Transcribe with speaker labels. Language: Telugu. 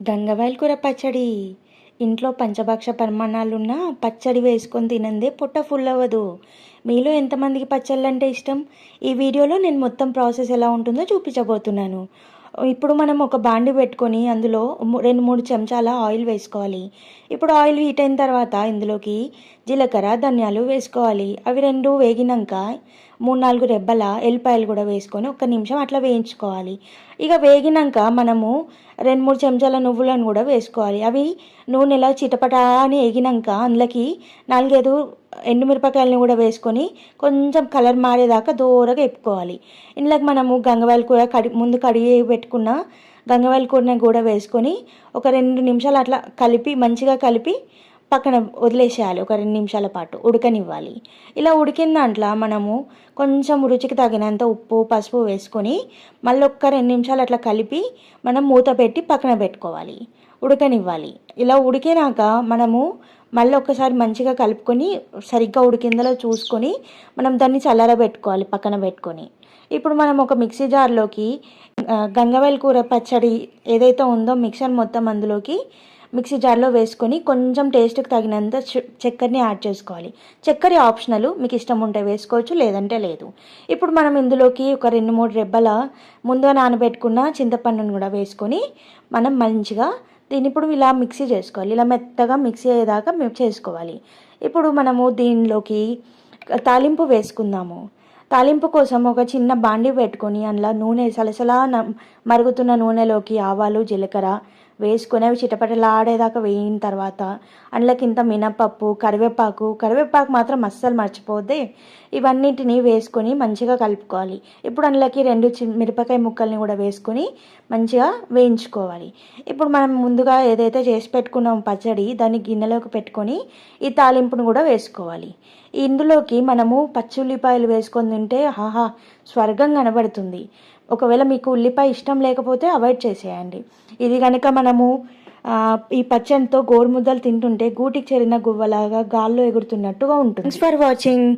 Speaker 1: గంగవాయల కూర పచ్చడి. ఇంట్లో పంచభక్ష పరిమాణాలున్న పచ్చడి వేసుకొని తినందే పొట్ట ఫుల్ అవ్వదు మీలో ఎంతమందికి పచ్చళ్ళు అంటే ఇష్టం? ఈ వీడియోలో నేను మొత్తం ప్రాసెస్ ఎలా ఉంటుందో చూపించబోతున్నాను. ఇప్పుడు మనం ఒక బాండి పెట్టుకొని అందులో రెండు మూడు చెంచాల ఆయిల్ వేసుకోవాలి. ఇప్పుడు ఆయిల్ హీట్ అయిన తర్వాత ఇందులోకి జీలకర్ర ధనియాలు వేసుకోవాలి. అవి రెండు వేగినాక మూడు నాలుగు రెబ్బల ఎల్లిపాయలు కూడా వేసుకొని ఒక్క నిమిషం అట్లా వేయించుకోవాలి. ఇక వేగినాక మనము రెండు మూడు చెంచాల నువ్వులను కూడా వేసుకోవాలి. అవి నూనెలో చిటపటా అని వేగినాక అందులోకి నాలుగైదు ఎండుమిరపకాయలను కూడా వేసుకొని కొంచెం కలర్ మారేదాకా దూరగా ఎప్పుకోవాలి ఇందులోకి మనము గంగవాయలు కూర కడి ముందు కడిగి పెట్టుకున్న గంగవాయల కూరని కూడా వేసుకొని ఒక రెండు నిమిషాలు అట్లా కలిపి మంచిగా కలిపి పక్కన వదిలేసేయాలి ఒక రెండు నిమిషాల పాటు ఉడకనివ్వాలి. ఇలా ఉడికిన దాంట్లో మనము కొంచెం రుచికి తగినంత ఉప్పు పసుపు వేసుకొని మళ్ళీ ఒక్క రెండు నిమిషాలు అట్లా కలిపి మనం మూత పెట్టి పక్కన పెట్టుకోవాలి. ఉడకనివ్వాలి. ఇలా ఉడికినాక మనము మళ్ళీ ఒక్కసారి మంచిగా కలుపుకొని సరిగ్గా ఉడికిందలో చూసుకొని మనం దాన్ని చల్లారబెట్టుకోవాలి పక్కన పెట్టుకొని. ఇప్పుడు మనం ఒక మిక్సీ జార్లోకి ఆ, కూర పచ్చడి ఏదైతే ఉందో మిక్సర్ మొత్తం అందులోకి మిక్సీ జార్లో వేసుకొని కొంచెం టేస్ట్కి తగినంత చక్కెరని యాడ్ చేసుకోవాలి. చక్కెర ఆప్షనల్ మీకు ఇష్టం ఉంటే వేసుకోవచ్చు లేదంటే లేదు. ఇప్పుడు మనం ఇందులోకి ఒక రెండు మూడు రెబ్బల ముందుగా నానబెట్టుకున్న చింతపండును కూడా వేసుకొని మనం మంచిగా దీన్ని ఇప్పుడు ఇలా మిక్సీ చేసుకోవాలి. ఇలా మెత్తగా మిక్సీ అయ్యేదాకా మేము చేసుకోవాలి. ఇప్పుడు మనము దీనిలోకి తాలింపు వేసుకుందాము. తాలింపు కోసం ఒక చిన్న బాండి పెట్టుకొని అందులో నూనె సలసలా మరుగుతున్న నూనెలోకి ఆవాలు జీలకర్ర వేసుకొని అవి చిటపటలాడేదాకా వేయిన తర్వాత అందులోకి ఇంత మినపప్పు కరివేపాకు కరివేపాకు మాత్రం అస్సలు మర్చిపోద్ది. ఇవన్నిటిని వేసుకొని మంచిగా కలుపుకోవాలి. ఇప్పుడు అందులోకి రెండు చి మిరపకాయ ముక్కల్ని కూడా వేసుకొని మంచిగా వేయించుకోవాలి. ఇప్పుడు మనం ముందుగా ఏదైతే చేసి పెట్టుకున్నాం పచ్చడి దాన్ని గిన్నెలోకి పెట్టుకొని ఈ తాలింపును కూడా వేసుకోవాలి. ఇందులోకి మనము పచ్చి ఉల్లిపాయలు వేసుకొని తింటే ఆహా స్వర్గం కనబడుతుంది. ఒకవేళ మీకు ఉల్లిపాయ ఇష్టం లేకపోతే అవాయిడ్ చేసేయండి. ఇది కనుక మనము ఈ పచ్చనితో గోరుముద్దలు తింటుంటే గూటికి చేరిన గువ్వలాగా గాల్లో ఎగురుతున్నట్టుగా ఉంటుంది. Thanks for watching